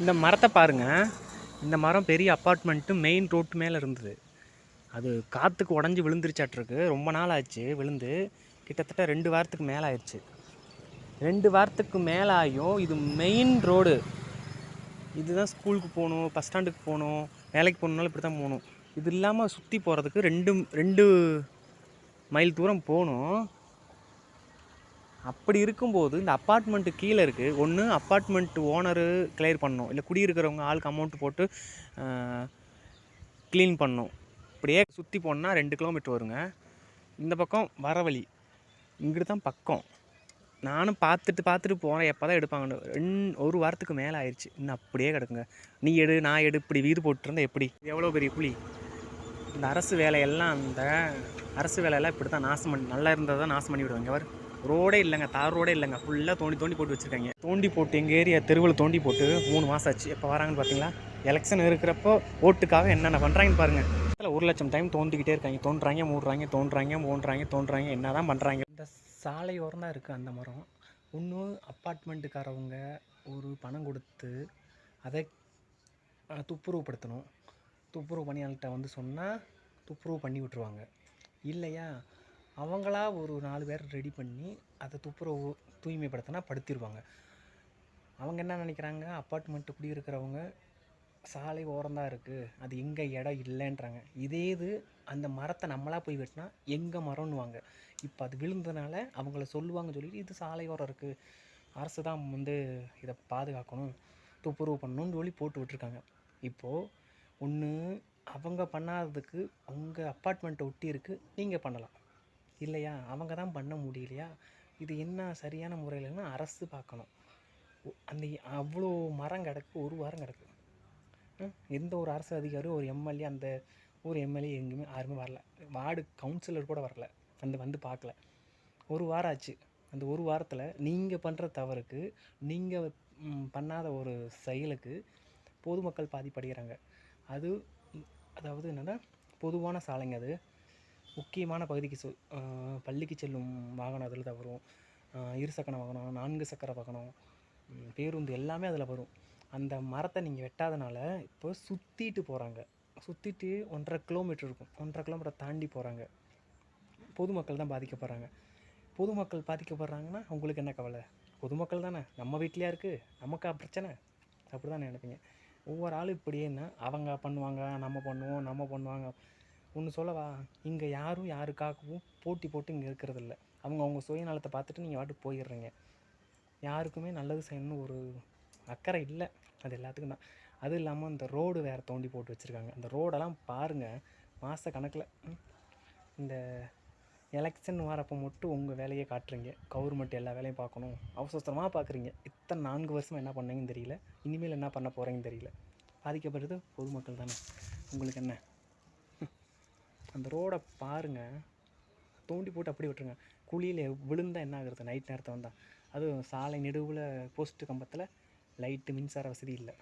இந்த மரத்தை பாருங்க. இந்த மரம் பெரிய அப்பார்ட்மெண்ட்டு மெயின் ரோட்டு மேலே இருந்தது. அது காற்றுக்கு உடஞ்சி விழுந்துருச்சாட்ருக்கு ரொம்ப நாள் ஆச்சு விழுந்து. கிட்டத்தட்ட ரெண்டு வாரத்துக்கு மேலே ஆயிடுச்சு. ரெண்டு வாரத்துக்கு மேலே ஆகியும் இது மெயின் ரோடு இதுதான் ஸ்கூலுக்கு போகணும் பஸ் ஸ்டாண்டுக்கு போகணும் வேலைக்கு போகணுன்னாலும் இப்படி தான் போகணும். இது இல்லாமல் சுற்றி போகிறதுக்கு ரெண்டு ரெண்டு மைல் தூரம் போகணும். அப்படி இருக்கும்போது இந்த அப்பார்ட்மெண்ட்டு கீழே இருக்குது ஒன்று அப்பார்ட்மெண்ட் ஓனரு கிளியர் பண்ணணும். இல்லை குடியிருக்கிறவங்க ஆளுக்கு அமௌண்ட் போட்டு க்ளீன் பண்ணணும். இப்படியே சுற்றி போனால் ரெண்டு கிலோமீட்டர் வருங்க. இந்த பக்கம் வர வழி. இங்கிட்டு தான் பக்கம். நானும் பார்த்துட்டு பார்த்துட்டு போகிறேன் எப்போ தான் எடுப்பாங்கன்னு. ரெண் ஒரு வாரத்துக்கு மேலே ஆயிடுச்சு இன்னும் அப்படியே கிடக்குங்க. நீ எடு நான் எடு இப்படி வீடு போட்டுருந்தா எப்படி? எவ்வளோ பெரிய புலி? இந்த அரசு வேலையெல்லாம் அந்த அரசு வேலையெல்லாம் இப்படி தான் நாசம் பண்ணி நல்லா இருந்தால் தான் நாசம் பண்ணி விடுவாங்க அவர் ரோடே இல்லைங்க தார் ரோடே இல்லைங்க. ஃபுல்லாக தோண்டி தோண்டி போட்டு வச்சுருக்காங்க. தோண்டி போட்டு எங்கள் ஏரியா தெருவில் தோண்டி போட்டு மூணு மாதம் ஆச்சு. எப்போ வராங்கன்னு பார்த்தீங்களா எலெக்ஷன் இருக்கிறப்போ ஓட்டுக்காக என்னென்ன பண்ணுறாங்கன்னு பாருங்கள் இதில் ஒரு லட்சம் டைம் தோண்டிக்கிட்டே இருக்காங்க. தோன்றாங்க மூடுறாங்க தோன்றாங்க மூன்றாங்க தோன்றாங்க. என்ன தான் பண்ணுறாங்க இந்த சாலையோரம் தான் இருக்குது அந்த மரம். இன்னும் அப்பார்ட்மெண்ட்டுக்காரவங்க ஒரு பணம் கொடுத்து அதை துப்புரவுப்படுத்தணும். துப்புரவு பணியாளர்கிட்ட வந்து சொன்னால் துப்புரவு பண்ணி விட்ருவாங்க இல்லையா? அவங்களா ஒரு நாலு பேர் ரெடி பண்ணி அதை துப்புரவு தூய்மைப்படுத்தினா படுத்திடுவாங்க அவங்க என்ன நினைக்கிறாங்க? அப்பார்ட்மெண்ட்டு குடியிருக்கிறவங்க சாலை ஓரம்தான் இருக்குது அது எங்கே இடம் இல்லைன்றாங்க. இதே இது அந்த மரத்தை நம்மளாக போய் வெட்டினா எங்கே மரம்னுவாங்க. இப்போ அது விழுந்ததுனால அவங்கள சொல்லுவாங்க சொல்லிட்டு இது சாலை ஓரம் இருக்குது அரசு தான் வந்து இதை பாதுகாக்கணும் துப்புரவு பண்ணணும்னு சொல்லி போட்டு விட்டுருக்காங்க. இப்போது ஒன்று அவங்க பண்ணாததுக்கு உங்கள் அப்பார்ட்மெண்ட்டை ஒட்டி இருக்குது நீங்கள் பண்ணலாம். இல்லையா? அவங்க தான் பண்ண முடியலையா? இது என்ன சரியான முறையில்னா அரசு பார்க்கணும். அந்த அவ்வளோ மரம் கிடக்கு ஒரு வாரம் கிடக்கு. எந்த ஒரு அரசு அதிகாரி ஒரு எம்எல்ஏ அந்த ஒரு எம்எல்ஏ எங்கேயுமே யாருமே வரல. வார்டு கவுன்சிலர் கூட வரல. வந்து வந்து பார்க்கல. ஒரு வாரம் ஆச்சு. அந்த ஒரு வாரத்தில் நீங்கள் பண்ணுற தவறுக்கு நீங்கள் பண்ணாத ஒரு செயலுக்கு பொதுமக்கள் பாதிப்படைகிறாங்க. அது அதாவது என்னென்னா பொதுவான சாலைங்க அது. முக்கியமான பகுதிக்கு சொ பள்ளிக்கு செல்லும் வாகனம் அதில் தான் வரும். இருசக்கர வாகனம் நான்கு சக்கர வாகனம் பேருந்து எல்லாமே அதில் வரும். அந்த மரத்தை நீங்கள் வெட்டாதனால இப்போ சுற்றிட்டு போகிறாங்க சுற்றிட்டு ஒன்றரை கிலோமீட்டர் இருக்கும். ஒன்றரை கிலோமீட்டர் தாண்டி போகிறாங்க பொதுமக்கள் தான் பாதிக்கப்படுறாங்க. பொதுமக்கள் பாதிக்கப்படுறாங்கன்னா உங்களுக்கு என்ன கவலை? பொதுமக்கள் தானே. நம்ம வீட்லையா இருக்குது நமக்கா பிரச்சனை? அப்படி தான் நினைப்பீங்க. ஒவ்வொரு ஆளும் இப்படியேன்னா அவங்க பண்ணுவாங்க நம்ம பண்ணுவோம் நம்ம பண்ணுவாங்க. ஒன்று சொல்லவா? இங்கே யாரும் யாருக்காகவும் போட்டி போட்டு இங்கே இருக்கிறதில்ல. அவங்க அவங்க சுயநலத்தை பார்த்துட்டு நீங்கள் வாட்டு போயிடுறீங்க. யாருக்குமே நல்லது செய்யணும்னு ஒரு அக்கறை இல்லை. அது எல்லாத்துக்கும் தான். அதுவும் இல்லாமல் இந்த ரோடு வேறு தோண்டி போட்டு வச்சுருக்காங்க. அந்த ரோடெல்லாம் பாருங்கள் மாத கணக்கில் இந்த எலெக்ஷன் வரப்போ மட்டும் உங்கள் வேலையை காட்டுறீங்க. கவர்மெண்ட் எல்லா வேலையும் பார்க்கணும். அவசரமாக பார்க்குறீங்க. இத்தனை நான்கு வருஷமாக என்ன பண்ணீங்கன்னு தெரியல. இனிமேல் என்ன பண்ண போகிறீங்கன்னு தெரியல. பாதிக்கப்படுறது பொதுமக்கள் தானே. உங்களுக்கு என்ன? அந்த ரோடை பாருங்கள் தோண்டி போட்டு அப்படி விட்டுருங்க. குழியில் விழுந்தால் என்ன ஆகுறது? நைட் நேரத்தில் வந்தால் அதுவும் சாலை நெடுவில் போஸ்ட்டு கம்பத்தில் லைட்டு மின்சார வசதி இல்லை.